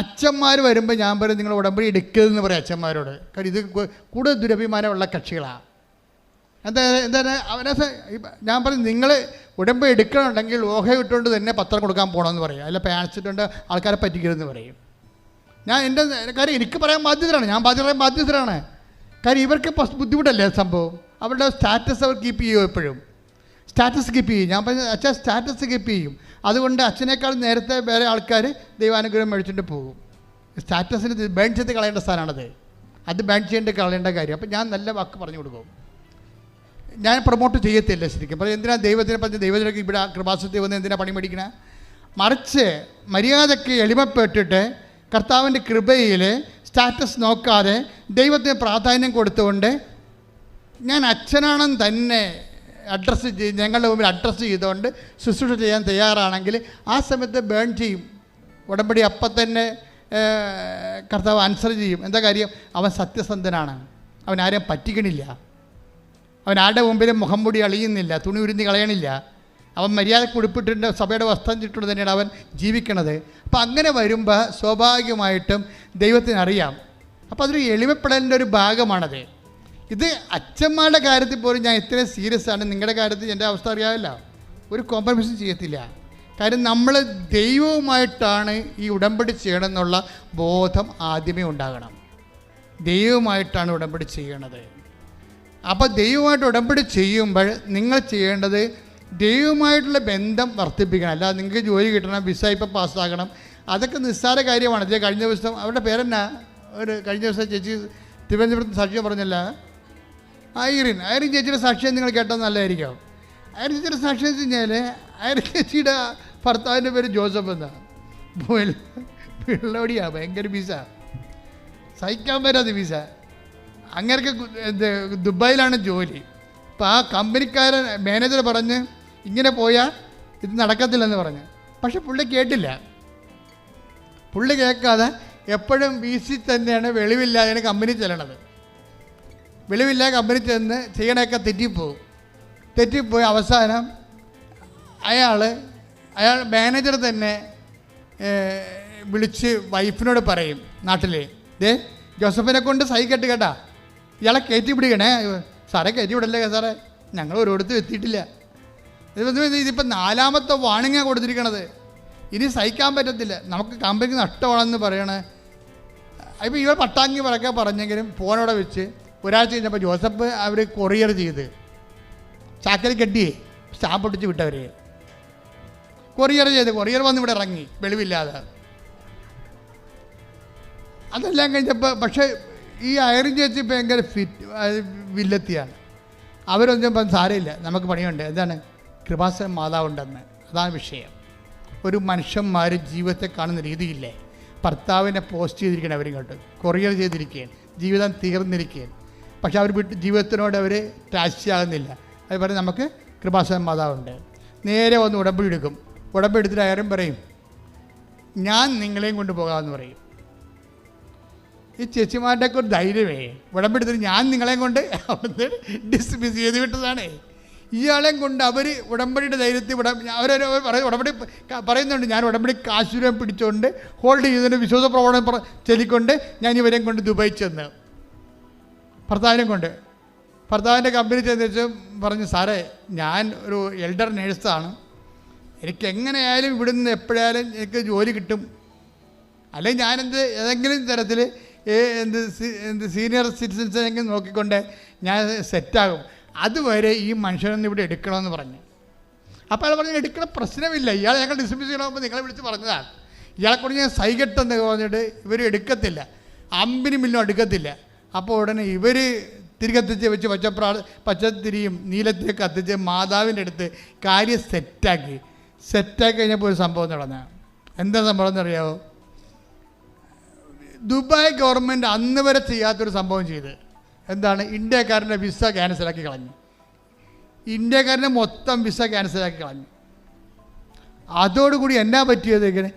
അച്ഛന്മാർ വരുമ്പോൾ ഞാൻ പറയും നിങ്ങൾ ഉടമ്പടി എടുക്കരുതെന്ന് പറയും അച്ഛന്മാരോട്. കാര്യം ഇത് കൂടുതൽ ദുരഭിമാനമുള്ള കക്ഷികളാണ് എന്താ എന്താ അവനെ ഞാൻ പറയും നിങ്ങൾ ഉടമ്പടി എടുക്കണമെന്നുണ്ടെങ്കിൽ ഓഹ ഇട്ടുകൊണ്ട് തന്നെ പത്രം കൊടുക്കാൻ പോകണമെന്ന് പറയും. അല്ല പാൻസിട്ടുണ്ട് ആൾക്കാരെ പറ്റിക്കരുതെന്ന് പറയും. ഞാൻ എന്റെ കാര്യം എനിക്ക് പറയാൻ ബാധ്യതരാണ്. ഞാൻ ബാധ്യത പറയാൻ ബാധ്യതരാണ്. കാര്യം ഇവർക്ക് ബുദ്ധിമുട്ടല്ലേ സംഭവം? അവരുടെ സ്റ്റാറ്റസ് അവർ കീപ്പ് ചെയ്യും എപ്പോഴും? സ്റ്റാറ്റസ് കീപ്പ് ചെയ്യും. ഞാൻ പറഞ്ഞ അച്ഛാ സ്റ്റാറ്റസ് കീപ്പ് ചെയ്യും. അതുകൊണ്ട് അച്ഛനേക്കാൾ നേരത്തെ വേറെ ആൾക്കാർ ദൈവാനുഗ്രഹം മേടിച്ചിട്ട് പോകും. സ്റ്റാറ്റസിന് ബേൺ ചെയ്ത് കളയേണ്ട സ്ഥലമാണത് അത് ബേൺ ചെയ്യേണ്ട കളയേണ്ട കാര്യം. അപ്പം ഞാൻ നല്ല വാക്ക് പറഞ്ഞു കൊടുക്കും. ഞാൻ പ്രൊമോട്ട് ചെയ്യത്തില്ല ശരിക്കും. അപ്പോൾ എന്തിനാണ് ദൈവത്തിനെ പറഞ്ഞ് ദൈവത്തിനൊക്കെ ഇവിടെ കൃപാസത്തിൽ വന്ന് എന്തിനാണ് പണി മേടിക്കണേ? മറിച്ച് മര്യാദയ്ക്ക് എളിമപ്പെട്ടിട്ട് കർത്താവിന്റെ കൃപയിൽ സ്റ്റാറ്റസ് നോക്കാതെ ദൈവത്തിന് പ്രാധാന്യം കൊടുത്തുകൊണ്ട് ഞാൻ അച്ഛനാണെന്ന് തന്നെ അഡ്രസ്സ് ചെയ്ത് ഞങ്ങളുടെ മുമ്പിൽ അഡ്രസ്സ് ചെയ്തുകൊണ്ട് ശുശ്രൂഷ ചെയ്യാൻ തയ്യാറാണെങ്കിൽ ആ സമയത്ത് ബേൺ ചെയ്യും. ഉടമ്പടി അപ്പം തന്നെ കർത്താവ് ആൻസർ ചെയ്യും. എന്താ കാര്യം? അവൻ സത്യസന്ധനാണ്. അവൻ ആരെയും പറ്റിക്കണില്ല. അവൻ ആരുടെ മുമ്പിലും മുഖം മുടി അളിയുന്നില്ല. തുണി ഉരുന്നി കളയണില്ല. അവൻ മര്യാദയ്ക്ക് ഉടുപ്പിട്ടിട്ട് സഭയുടെ വസ്ത്രം ചുറ്റുകൊണ്ട് തന്നെയാണ് അവൻ ജീവിക്കണത്. അപ്പം അങ്ങനെ വരുമ്പോൾ സ്വാഭാവികമായിട്ടും ദൈവത്തിനറിയാം. അപ്പോൾ അതൊരു എളിമപ്പെടലിന്റെ ഒരു ഭാഗമാണത്. ഇത് അച്ഛന്മാരുടെ കാര്യത്തിൽ പോലും ഞാൻ ഇത്രയും സീരിയസ് ആണ്. നിങ്ങളുടെ കാര്യത്തിൽ എന്റെ അവസ്ഥ അറിയാമല്ല ഒരു കോംപ്രമൈസും ചെയ്യത്തില്ല. കാര്യം നമ്മൾ ദൈവവുമായിട്ടാണ് ഈ ഉടമ്പടി ചെയ്യണമെന്നുള്ള ബോധം ആദ്യമേ ഉണ്ടാകണം. ദൈവവുമായിട്ടാണ് ഉടമ്പടി ചെയ്യണത്. അപ്പോൾ ദൈവമായിട്ട് ഉടമ്പടി ചെയ്യുമ്പോൾ നിങ്ങൾ ചെയ്യേണ്ടത് ദൈവമായിട്ടുള്ള ബന്ധം വർദ്ധിപ്പിക്കണം. അല്ലാതെ നിങ്ങൾക്ക് ജോലി കിട്ടണം വിസ ഇപ്പം പാസ്സാക്കണം അതൊക്കെ നിസ്സാര കാര്യമാണ്. കഴിഞ്ഞ ദിവസം അവരുടെ പേരെന്നാ? ഒരു കഴിഞ്ഞ ദിവസം ചേച്ചി തിരുവനന്തപുരത്ത് സാക്ഷ്യം പറഞ്ഞല്ല. ഐറിൻ. ഐറിൻ ചേച്ചിയുടെ സാക്ഷ്യം നിങ്ങൾ കേട്ടാൽ നല്ലതായിരിക്കും. ഐറിൻ ചേച്ചിയുടെ സാക്ഷ്യം എന്ന് വെച്ച് കഴിഞ്ഞാൽ ഐറിൻ ചേച്ചിയുടെ ഭർത്താവിന്റെ പേര് ജോസഫ് എന്നാണ് പിള്ളോടിയാ ഭയങ്കര വിസ സഹിക്കാൻ പറ്റാത്ത വിസ അങ്ങനെയൊക്കെ എന്ത് ദുബായിലാണ് ജോലി. അപ്പോൾ ആ കമ്പനിക്കാരൻ മാനേജർ പറഞ്ഞ് ഇങ്ങനെ പോയാൽ ഇത് നടക്കത്തില്ലെന്ന് പറഞ്ഞ്. പക്ഷെ പുള്ളി കേട്ടില്ല. പുള്ളി കേൾക്കാതെ എപ്പോഴും വി സി തന്നെയാണ് വെളിവില്ലാതെയാണ് കമ്പനി ചെല്ലണത്. വെളിവില്ലാതെ കമ്പനി ചെന്ന് ചെയ്യണയൊക്കെ തെറ്റിപ്പോവും. തെറ്റിപ്പോയി അവസാനം അയാൾ അയാൾ മാനേജർ തന്നെ വിളിച്ച് വൈഫിനോട് പറയും നാട്ടിൽ ദേ ജോസഫിനെ കൊണ്ട് സൈ കെട്ട് ഇയാളെ കയറ്റി പിടിക്കണേ. സാറേ കയറ്റി വിടല്ലേ സാറേ? ഞങ്ങൾ ഒരിടത്തും എത്തിയിട്ടില്ല. ഇത് ഇതിപ്പോൾ നാലാമത്തെ വാണിങ്ങാണ് കൊടുത്തിരിക്കണത്. ഇനി സഹിക്കാൻ പറ്റത്തില്ല. നമുക്ക് കമ്പനിക്ക് നഷ്ടമാണെന്ന് പറയണേ. ഇപ്പോൾ ഇവർ പട്ടാങ്കി പറക്കെ പറഞ്ഞെങ്കിലും ഫോണോടെ വെച്ച് ഒരാഴ്ച കഴിഞ്ഞപ്പോൾ ജോസഫ് അവർ കൊറിയർ ചെയ്ത് ചാക്കൽ കെട്ടിയേ സ്റ്റാമ്പ് ഒട്ടിച്ച് വിട്ടവർ കൊറിയർ ചെയ്ത് കൊറിയർ വന്ന് ഇവിടെ ഇറങ്ങി വെളിവില്ലാതെ. അതെല്ലാം കഴിഞ്ഞപ്പോൾ പക്ഷേ ഈ അയറിൻ ചേച്ചി ഭയങ്കര ഫിറ്റ് വില്ലെത്തിയാണ്. അവരൊന്നും സാരമില്ല. നമുക്ക് പണിയുണ്ട്. എന്താണ്? കൃപാസന മാതാവുണ്ടെന്ന്. അതാണ് വിഷയം. ഒരു മനുഷ്യന്മാർ ജീവിതത്തെ കാണുന്ന രീതിയില്ലേ? ഭർത്താവിനെ പോസ്റ്റ് ചെയ്തിരിക്കുകയാണ് അവരിങ്ങോട്ട്. കൊറിയർ ചെയ്തിരിക്കുകയാണ്. ജീവിതം തീർന്നിരിക്കുകയാണ്. പക്ഷെ അവർ വീട്ടിൽ ജീവിതത്തിനോട് അവർ ടാച്ചാകുന്നില്ല പറഞ്ഞ് നമുക്ക് കൃപാസന മാതാവുണ്ട്. നേരെ വന്ന് ഉടമ്പടി എടുക്കും ഉടമ്പടി എടുത്തിട്ട് അയാരും പറയും ഞാൻ നിങ്ങളെയും കൊണ്ട് പോകാമെന്ന് പറയും. ഈ ചേച്ചിമാരുടെയൊക്കെ ഒരു ധൈര്യമേ. ഉടമ്പെടുത്തിട്ട് ഞാൻ നിങ്ങളെയും കൊണ്ട് അവിടുന്ന് ഡിസ്മിസ് ചെയ്ത് വിട്ടതാണ്. ഇയാളെയും കൊണ്ട് അവർ ഉടമ്പടിയുടെ ധൈര്യത്തിൽ ഉട അവരൊരു പറയും ഉടമ്പടി പറയുന്നുണ്ട്. ഞാൻ ഉടമ്പടി കാശുരം പിടിച്ചുകൊണ്ട് ഹോൾഡ് ചെയ്തതിന്റെ വിശ്വാസ പ്രവണത ചൊല്ലിക്കൊണ്ട് ഞാൻ ഇവരെയും കൊണ്ട് ദുബായി ചെന്ന് ഭർത്താവിനെ കൊണ്ട്. ഭർത്താവിന്റെ കമ്പനി ചെന്ന് വെച്ച് പറഞ്ഞു സാറേ ഞാൻ ഒരു എൽഡർ നേഴ്സാണ് എനിക്ക് എങ്ങനെയായാലും ഇവിടുന്ന് എപ്പോഴായാലും എനിക്ക് ജോലി കിട്ടും. അല്ലെങ്കിൽ ഞാനെന്ത് ഏതെങ്കിലും തരത്തിൽ എന്ത് എന്ത് സീനിയർ സിറ്റിസൻസിനെങ്കിലും നോക്കിക്കൊണ്ട് ഞാൻ സെറ്റാകും അതുവരെ ഈ മനുഷ്യനൊന്നും ഇവിടെ എടുക്കണമെന്ന് പറഞ്ഞു. അപ്പോൾ അയാൾ പറഞ്ഞു എടുക്കണ പ്രശ്നമില്ല. ഇയാൾ ഞങ്ങൾ ഡിസ്മിസ് ചെയ്യണമെന്ന് നിങ്ങളെ വിളിച്ച് പറഞ്ഞതാണ്. ഇയാളെ ഞാൻ സൈകെട്ടെന്ന് പറഞ്ഞിട്ട് ഇവർ എടുക്കത്തില്ല. അമ്പിനും മില്ലും എടുക്കത്തില്ല. അപ്പോൾ ഉടനെ ഇവർ തിരികത്തിച്ച് വെച്ച് പച്ചപ്രാ പച്ചത്തിരിയും നീലത്തിരി കത്തിച്ച് മാതാവിന്റെ അടുത്ത് കാര്യം സെറ്റാക്കി. സെറ്റാക്കി കഴിഞ്ഞപ്പോൾ ഒരു സംഭവം നടന്ന. എന്താ സംഭവം എന്നറിയാമോ ദുബായ് ഗവൺമെന്റ് അന്ന് വരെ ചെയ്യാത്തൊരു സംഭവം ചെയ്ത്. എന്താണ്? ഇന്ത്യക്കാരന്റെ വിസ ക്യാൻസലാക്കി കളഞ്ഞു. ഇന്ത്യക്കാരന്റെ മൊത്തം വിസ ക്യാൻസലാക്കി കളഞ്ഞു. അതോടുകൂടി എന്നാ പറ്റിയത് ഇങ്ങനെ?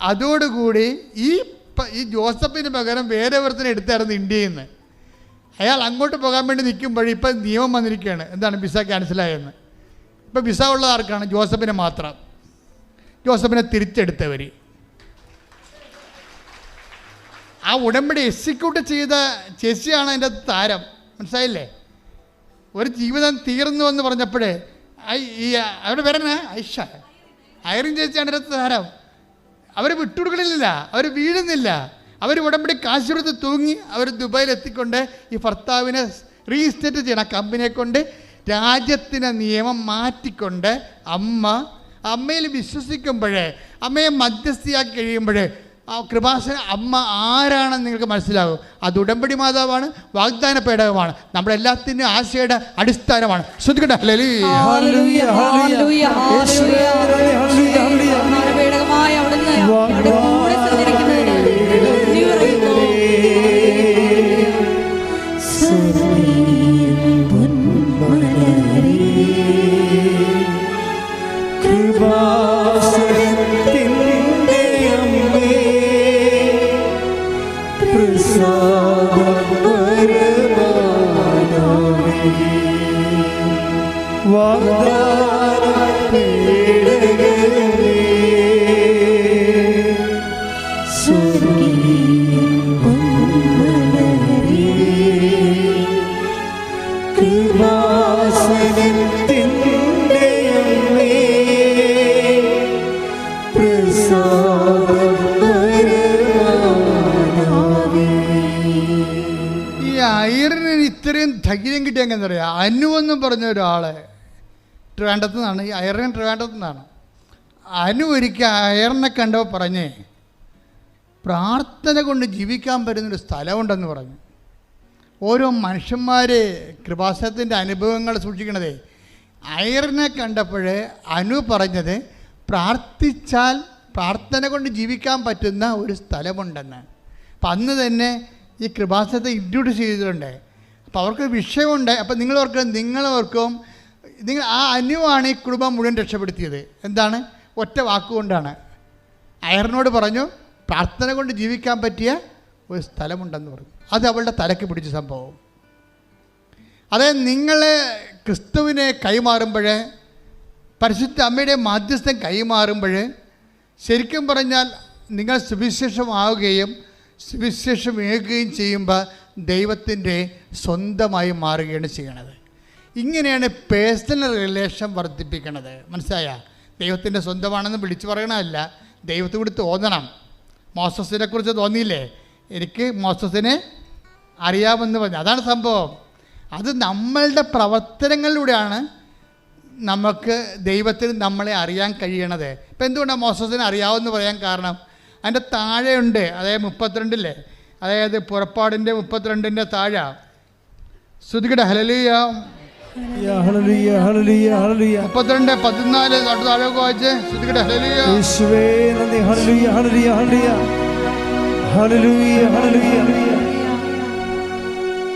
അതോടുകൂടി ഈ പ- ഈ ജോസഫിന് പകരം വേറെ ഒരുത്തനെ എടുത്തായിരുന്നു ഇന്ത്യയിൽ നിന്ന് അയാൾ അങ്ങോട്ട് പോകാൻ വേണ്ടി നിൽക്കുമ്പോഴേ ഇപ്പം നിയമം വന്നിരിക്കുകയാണ്. എന്താണ് വിസ ക്യാൻസലായെന്ന് ഇപ്പം വിസ ഉള്ള ആർക്കാണ്? ജോസഫിനെ മാത്രം. ജോസഫിനെ തിരിച്ചെടുത്തവർ ആ ഉടമ്പടി എക്സിക്യൂട്ട് ചെയ്ത ചേച്ചിയാണ് അതിന്റെ താരം. മനസ്സിലായില്ലേ? ഒരു ജീവിതം തീർന്നു എന്ന് പറഞ്ഞപ്പോഴേ ഈ അവിടെ വരണേ ഐഷ. ഐറിൻ ചേച്ചിയാണ് അതിന്റെ താരം. അവർ വിട്ടുകൊടുക്കണില്ല. അവർ വീഴുന്നില്ല. അവർ ഉടമ്പടി കാശ് കൊടുത്ത് തൂങ്ങി അവർ ദുബായിൽ എത്തിക്കൊണ്ട് ഈ ഭർത്താവിനെ റീസ്റ്റേറ്റ് ചെയ്യണം. ആ കമ്പനിയെ കൊണ്ട് രാജ്യത്തിന്റെ നിയമം മാറ്റിക്കൊണ്ട് അമ്മ അമ്മയിൽ വിശ്വസിക്കുമ്പോഴേ അമ്മയെ മധ്യസ്ഥയാക്കി കഴിയുമ്പോഴേ ആ കൃപാസന അമ്മ ആരാണെന്ന് നിങ്ങൾക്ക് മനസ്സിലാകും അത് ഉടമ്പടി മാതാവാണ് വാഗ്ദാന പേടകമാണ്. നമ്മുടെ എല്ലാത്തിന്റെ ആശയുടെ അടിസ്ഥാനമാണ്. ശ്രദ്ധിക്കട്ടെ. പറഞ്ഞ ഒരാൾ ട്രിവാൻഡത്തു നിന്നാണ് ഈ അയറിൻ ട്രിവാൻഡത്തു നിന്നാണ്. അനു ഒരിക്കൽ അയറിനെ കണ്ടോ പറഞ്ഞേ പ്രാർത്ഥന കൊണ്ട് ജീവിക്കാൻ പറ്റുന്നൊരു സ്ഥലമുണ്ടെന്ന് പറഞ്ഞു. ഓരോ മനുഷ്യന്മാർ കൃപാസനത്തിന്റെ അനുഭവങ്ങൾ സൂക്ഷിക്കണതേ അയറിനെ കണ്ടപ്പോൾ അനു പറഞ്ഞത് പ്രാർത്ഥിച്ചാൽ പ്രാർത്ഥന കൊണ്ട് ജീവിക്കാൻ പറ്റുന്ന ഒരു സ്ഥലമുണ്ടെന്ന്. അപ്പം അന്ന് തന്നെ ഈ കൃപാസനത്തെ ഇൻട്രൊഡ്യൂസ് ചെയ്തിട്ടുണ്ട്. അപ്പോൾ അവർക്ക് വിഷയമുണ്ട്. അപ്പം നിങ്ങളോർക്കും നിങ്ങളോർക്കും നിങ്ങൾ ആ അനുവാണ് ഈ കുടുംബം മുഴുവൻ രക്ഷപ്പെടുത്തിയത്. എന്താണ്? ഒറ്റ വാക്കുകൊണ്ടാണ്. അയറിനോട് പറഞ്ഞു പ്രാർത്ഥന കൊണ്ട് ജീവിക്കാൻ പറ്റിയ ഒരു സ്ഥലമുണ്ടെന്ന് പറഞ്ഞു. അത് അവളുടെ തലക്ക് പിടിച്ച സംഭവം. അതായത് നിങ്ങൾ ക്രിസ്തുവിനെ കൈമാറുമ്പോൾ പരിശുദ്ധ അമ്മയുടെ മാധ്യസ്ഥം കൈമാറുമ്പോൾ ശരിക്കും പറഞ്ഞാൽ നിങ്ങൾ സുവിശേഷമാവുകയും സുവിശേഷം ഏകുകയും ചെയ്യുമ്പോൾ ദൈവത്തിന്റെ സ്വന്തമായി മാറുകയാണ് ചെയ്യണത്. ഇങ്ങനെയാണ് പേഴ്സണൽ റിലേഷൻ വർദ്ധിപ്പിക്കണത്. മനസ്സിലായ? ദൈവത്തിന്റെ സ്വന്തമാണെന്ന് വിളിച്ചു പറയണമല്ല ദൈവത്തെ കൂടി തോന്നണം. മോസസിനെ കുറിച്ച് തോന്നിയില്ലേ? എനിക്ക് മോസസിനെ അറിയാമെന്ന് പറഞ്ഞു. അതാണ് സംഭവം. അത് നമ്മളുടെ പ്രവർത്തനങ്ങളിലൂടെയാണ് നമുക്ക് ദൈവത്തിന് നമ്മളെ അറിയാൻ കഴിയണത്. ഇപ്പം എന്തുകൊണ്ടാണ് മോസസിനെ അറിയാവുന്ന പറയാൻ കാരണം? അതിന്റെ താഴെയുണ്ട് അതായത് മുപ്പത്തിരണ്ടില്ലേ? അതായത് പുറപ്പാടിന്റെ മുപ്പത്തിരണ്ടിന്റെ താഴെ. ശ്രുതികട ഹലലിയ ഹല്ലേലൂയ, ഹല്ലേലൂയ, ഹല്ലേലൂയ. മുപ്പത്തിരണ്ട് പതിനാല് തൊട്ട് താഴെ വായിച്ച്. ശ്രുതികട ഹലലിയ.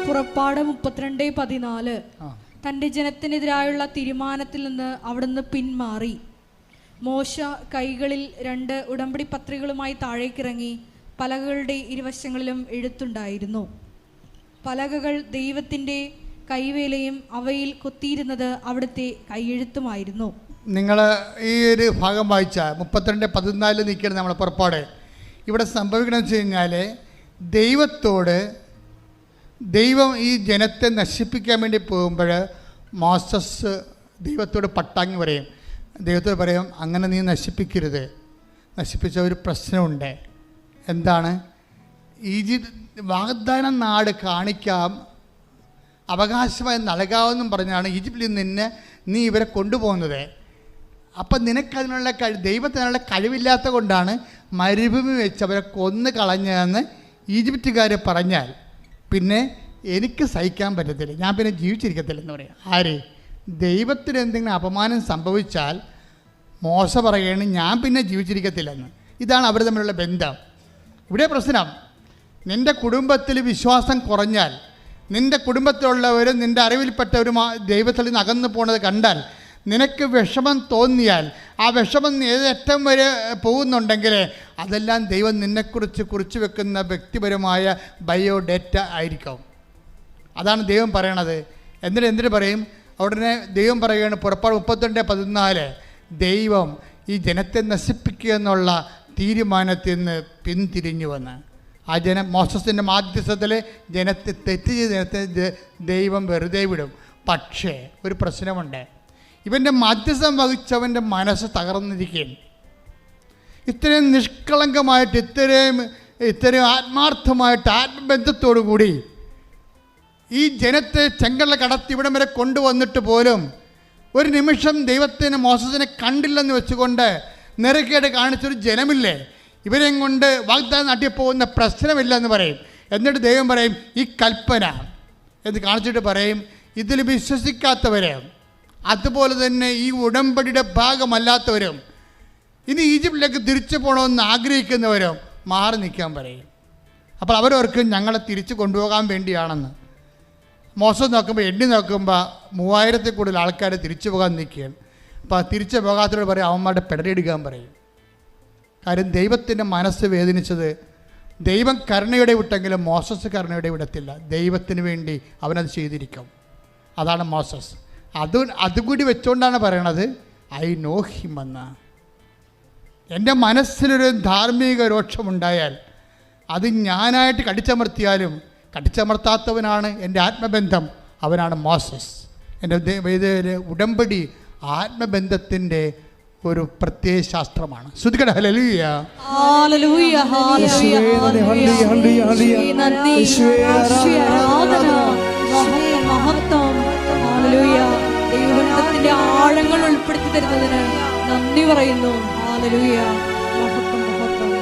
പുറപ്പാട് മുപ്പത്തിരണ്ട് പതിനാല്. തന്റെ തന്റെ ജനത്തിനെതിരായുള്ള തീരുമാനത്തിൽ നിന്ന് അവിടുന്ന് പിന്മാറി. മോശ കൈകളിൽ രണ്ട് ഉടമ്പടി പത്രികളുമായി താഴേക്കിറങ്ങി. പലകകളുടെ ഇരുവശങ്ങളിലും എഴുത്തുണ്ടായിരുന്നു. പലകകൾ ദൈവത്തിന്റെ കൈവേലയും അവയിൽ കൊത്തിയിരുന്നത് അവിടുത്തെ കൈയെഴുത്തുമായിരുന്നു. നിങ്ങൾ ഈ ഒരു ഭാഗം വായിച്ച മുപ്പത്തിരണ്ട് പതിനാലിൽ നിൽക്കണം നമ്മളെ പുറപ്പാട്. ഇവിടെ സംഭവിക്കണമെന്ന് വെച്ച് കഴിഞ്ഞാൽ ദൈവത്തോട് ദൈവം ഈ ജനത്തെ നശിപ്പിക്കാൻ വേണ്ടി പോകുമ്പോൾ മോസസ് ദൈവത്തോട് പട്ടാങ്ങി പറയും. ദൈവത്തോട് പറയും അങ്ങനെ നീ നശിപ്പിക്കരുത്. നശിപ്പിച്ച ഒരു പ്രശ്നമുണ്ട്. എന്താണ്? ഈജിപ്ത് വാഗ്ദാന നാട് കാണിക്കാം അവകാശമായി നൽകാമെന്നും പറഞ്ഞാണ് ഈജിപ്തിൽ നിന്ന് നീ ഇവരെ കൊണ്ടുപോകുന്നത്. അപ്പം നിനക്കതിനുള്ള കഴി ദൈവത്തിനുള്ള കഴിവില്ലാത്ത കൊണ്ടാണ് മരുഭൂമി വെച്ച് അവരെ കൊന്നു കളഞ്ഞതെന്ന് ഈജിപ്തുകാർ പറഞ്ഞാൽ പിന്നെ എനിക്ക് സഹിക്കാൻ പറ്റത്തില്ല. ഞാൻ പിന്നെ ജീവിച്ചിരിക്കത്തില്ലെന്ന് പറയാം. ആര്? ദൈവത്തിന് എന്തെങ്കിലും അപമാനം സംഭവിച്ചാൽ മോശ പറയുകയാണ് ഞാൻ പിന്നെ ജീവിച്ചിരിക്കത്തില്ലെന്ന്. ഇതാണ് അവർ തമ്മിലുള്ള ബന്ധം. ഇവിടെ പ്രശ്നം. നിന്റെ കുടുംബത്തിൽ വിശ്വാസം കുറഞ്ഞാൽ നിന്റെ കുടുംബത്തിലുള്ളവരും നിന്റെ അറിവിൽപ്പെട്ടവരും ദൈവത്തിൽ നിന്ന് അകന്നു പോണത് കണ്ടാൽ നിനക്ക് വിഷമം തോന്നിയാൽ ആ വിഷമം ഏതറ്റം വരെ പോകുന്നുണ്ടെങ്കിൽ അതെല്ലാം ദൈവം നിന്നെക്കുറിച്ച് കുറിച്ച് വെക്കുന്ന വ്യക്തിപരമായ ബയോഡേറ്റ ആയിരിക്കും. അതാണ് ദൈവം പറയണത്. എന്നിട്ട് എന്തിനു പറയും? ഉടനെ ദൈവം പറയുകയാണ് പുറപ്പാട് മുപ്പത്തിരണ്ട് പതിനാല്. ദൈവം ഈ ജനത്തെ നശിപ്പിക്കുക എന്നുള്ള തീരുമാനത്തിൽ നിന്ന് പിന്തിരിഞ്ഞു വന്ന്. ആ ജന മോസസിന്റെ മാധ്യസ്ഥത്തിൽ ജനത്തെ തെറ്റ് ചെയ്ത ജനത്തെ ദൈവം വെറുതെ വിടും. പക്ഷേ ഒരു പ്രശ്നമുണ്ട്. ഇവന്റെ മാധ്യസ്ഥം വഹിച്ചവന്റെ മനസ്സ് തകർന്നിരിക്കുകയും ഇത്രയും നിഷ്കളങ്കമായിട്ട് ഇത്രയും ഇത്രയും ആത്മാർത്ഥമായിട്ട് ആത്മബന്ധത്തോടു കൂടി ഈ ജനത്തെ ചെങ്കള കടത്തി ഇവിടം വരെ കൊണ്ടുവന്നിട്ട് പോലും ഒരു നിമിഷം ദൈവത്തിന് മോസസിനെ കണ്ടില്ലെന്ന് വെച്ചുകൊണ്ട് നിറക്കേട് കാണിച്ചൊരു ജനമില്ലേ? ഇവരെയും കൊണ്ട് വാഗ്ദാനം നാട്ടിൽ പോകുന്ന പ്രശ്നമില്ല എന്ന് പറയും. എന്നിട്ട് ദൈവം പറയും ഈ കൽപ്പന എന്ന് കാണിച്ചിട്ട് പറയും ഇതിൽ വിശ്വസിക്കാത്തവരെ അതുപോലെ തന്നെ ഈ ഉടമ്പടിയുടെ ഭാഗമല്ലാത്തവരും ഇനി ഈജിപ്തിലേക്ക് തിരിച്ചു പോകണമെന്ന് ആഗ്രഹിക്കുന്നവരും മാറി നിൽക്കാൻ പറയും. അപ്പോൾ അവരവർക്ക് ഞങ്ങളെ തിരിച്ചു കൊണ്ടുപോകാൻ വേണ്ടിയാണെന്ന്. മോശം നോക്കുമ്പോൾ എണ്ണി നോക്കുമ്പോൾ മൂവായിരത്തിൽ കൂടുതൽ ആൾക്കാരെ തിരിച്ചു പോകാൻ നിൽക്കുകയാണ്. അപ്പോൾ തിരിച്ചു പോകാത്തവരോട് പറയും അവന്മാരുടെ പെടലെടുക്കാൻ പറയും. കാര്യം ദൈവത്തിന്റെ മനസ്സ് വേദനിച്ചത് ദൈവം കരുണയുടെ വിട്ടെങ്കിലും മോസസ് കരുണയുടെ വിടത്തില്ല. ദൈവത്തിന് വേണ്ടി അവനത് ചെയ്തിരിക്കും. അതാണ് മോസസ്. അത് അതുകൂടി വെച്ചുകൊണ്ടാണ് പറയണത് ഐ നോ ഹിം എന്ന്. എന്റെ മനസ്സിലൊരു ധാർമ്മിക രോക്ഷമുണ്ടായാൽ അത് ഞാനായിട്ട് കടിച്ചമർത്തിയാലും കടിച്ചമർത്താത്തവനാണ് എന്റെ ആത്മബന്ധം. അവനാണ് മോസസ്. എന്റെ ഇത് ഉടമ്പടി ആത്മബന്ധത്തിന്റെ ഒരു പ്രത്യയ ശാസ്ത്രമാണ്. ഹലലിയ ഹല്ലേലൂയ. ആഴങ്ങൾ ഉൾപ്പെടുത്തി തരുന്നതിന് നന്ദി പറയുന്നു. ഹാലലൂയ മഹത്വം മഹത്വം.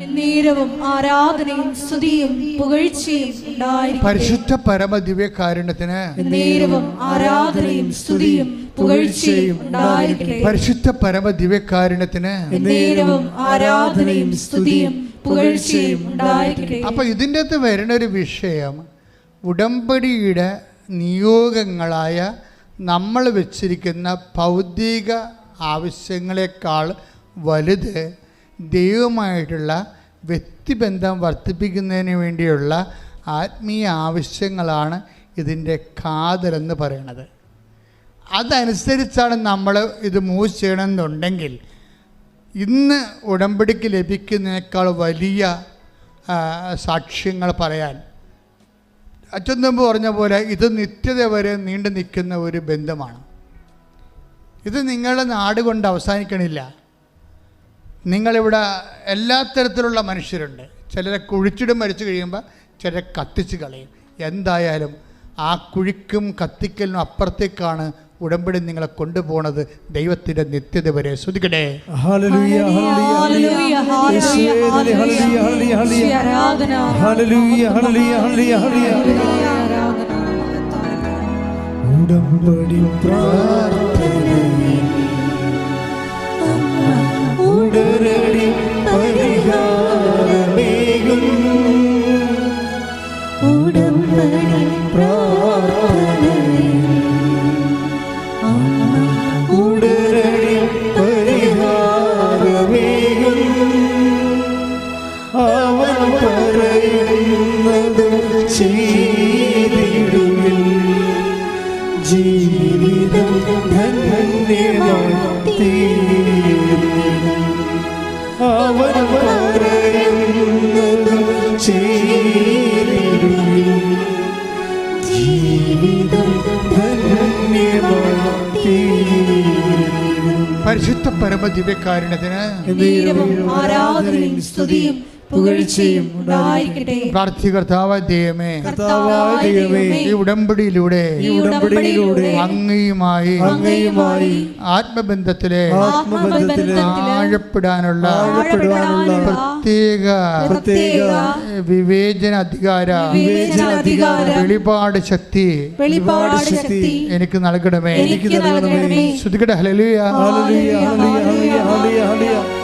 എന്നേരവും ആരാധനയും സ്തുതിയും പുകഴ്ചയും പരിശുദ്ധ പരമദിവ്യകാരുണ്യത്തിന് എന്നേരവും ആരാധനയും സ്തുതിയും പുകഴ്ചയും പരിശുദ്ധ പരമദിവ്യകാരുണ്യത്തിന് എന്നേരവും ആരാധനയും സ്തുതിയും പുകഴ്ചയും അപ്പോൾ ഇതിന്റെ അകത്ത് വരുന്ന ഒരു വിഷയം ഉടമ്പടിയുടെ നിയോഗങ്ങളായ നമ്മൾ വെച്ചിരിക്കുന്ന ഭൗതിക ആവശ്യങ്ങളെക്കാൾ വലുത് ദൈവമായിട്ടുള്ള വ്യക്തിബന്ധം വർദ്ധിപ്പിക്കുന്നതിന് വേണ്ടിയുള്ള ആത്മീയ ആവശ്യങ്ങളാണ് ഇതിന്റെ കാതലെന്ന് പറയണത്. അതനുസരിച്ചാണ് നമ്മൾ ഇത് മൂവ് ചെയ്യണമെന്നുണ്ടെങ്കിൽ ഇന്ന് ഉടമ്പടിക്ക് ലഭിക്കുന്നതിനേക്കാൾ വലിയ സാക്ഷ്യങ്ങൾ പറയാൻ. അച്ഛനുമ്പ് പറഞ്ഞ പോലെ ഇത് നിത്യത വരെ നീണ്ടു നിൽക്കുന്ന ഒരു ബന്ധമാണ്. ഇത് നിങ്ങളുടെ നാട് കൊണ്ട് അവസാനിക്കണില്ല. നിങ്ങളിവിടെ എല്ലാ തരത്തിലുള്ള മനുഷ്യരുണ്ട്. ചിലരെ കുഴിച്ചിടും മരിച്ചു കഴിയുമ്പോൾ ചിലരെ കത്തിച്ച് കളയും. എന്തായാലും ആ കുഴിക്കും കത്തിക്കലിനും അപ്പുറത്തേക്കാണ് ഉടമ്പടി നിങ്ങളെ കൊണ്ടുപോണത്. ദൈവത്തിന്റെ നിത്യത വരെ ശ്രദ്ധിക്കട്ടെ. ഉടമ്പടി ഹല്ലേലൂയ പറയുന്നത് ചെയ്തിടുവിൻ. ജീവിതം. അവൻ പറയുന്നത് ചെയ്തിടുവിൻ. ജീവിതം പരിശുദ്ധ പരമദിവ്യകാരുണ്യത്തിന് നീരവും ആരാധനയും സ്തുതിയും പുകഴ്ചയും ഉണ്ടായിരിക്കട്ടെ. പ്രാർത്ഥികർത്താവ ദൈവമേ ദൈവമേ, ഈ ഉടമ്പടിയിലൂടെ ഈ ഉടമ്പടിയിലൂടെ അങ്ങയുമായി അങ്ങയുമായി ആത്മബന്ധത്തിലെ ആത്മബന്ധത്തിലെ ആഴപ്പെടാനുള്ള ആഴപ്പെടാനുള്ള പ്രത്യേക പ്രത്യേക വിവേചന അധികാര വിവേചന അധികാര വെളിപാട് ശക്തി വെളിപാട് ശക്തി എനിക്ക് നൽകണമേ. എനിക്ക് നൽകണമേ. ശ്രുതികട ഹലലിയ ഹല്ലേലൂയ. ഹല്ലേലൂയ ഹല്ലേലൂയ ഹല്ലേലൂയ.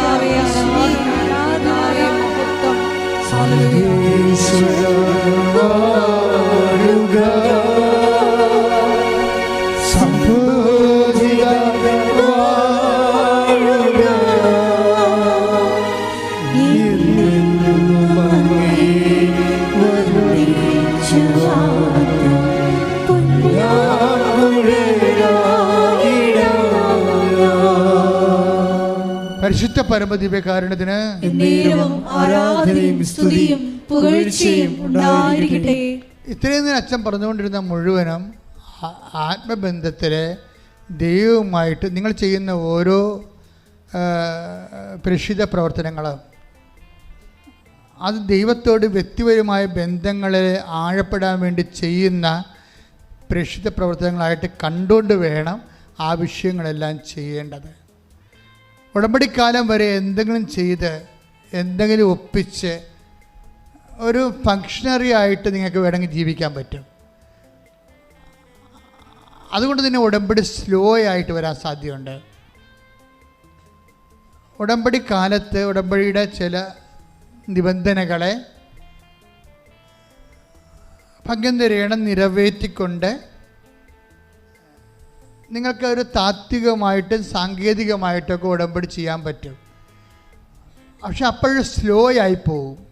പരമദിവ്യകാരണത്തിന് ആരാധനയും സ്തുതിയും പുകഴ്ചയും ഉണ്ടായിരിക്കട്ടെ. ഇത്രയും നേരം അച്ഛൻ പറഞ്ഞുകൊണ്ടിരുന്ന മുഴുവനും ആത്മബന്ധത്തിലെ ദൈവവുമായിട്ട് നിങ്ങൾ ചെയ്യുന്ന ഓരോ പ്രഷിത പ്രവർത്തനങ്ങൾ അത് ദൈവത്തോട് വ്യക്തിപരമായ ബന്ധങ്ങളെ ആഴപ്പെടാൻ വേണ്ടി ചെയ്യുന്ന പ്രഷിത പ്രവർത്തനങ്ങളായിട്ട് കണ്ടുകൊണ്ട് വേണം ആ വിഷയങ്ങളെല്ലാം ചെയ്യേണ്ടത്. ഉടമ്പടിക്കാലം വരെ എന്തെങ്കിലും ചെയ്ത് എന്തെങ്കിലും ഒപ്പിച്ച് ഒരു ഫങ്ഷണറി ആയിട്ട് നിങ്ങൾക്ക് വേണമെങ്കിൽ ജീവിക്കാൻ പറ്റും. അതുകൊണ്ട് തന്നെ ഉടമ്പടി സ്ലോ ആയിട്ട് വരാൻ സാധ്യതയുണ്ട്. ഉടമ്പടി കാലത്ത് ഉടമ്പടിയുടെ ചില നിബന്ധനകളെ ഭംഗന്തരേണം നിറവേറ്റിക്കൊണ്ട് നിങ്ങൾക്ക് ഒരു താത്വികമായിട്ടും സാങ്കേതികമായിട്ടൊക്കെ ഉടമ്പടി ചെയ്യാൻ പറ്റും. പക്ഷെ അപ്പോഴും സ്ലോ ആയി പോവും.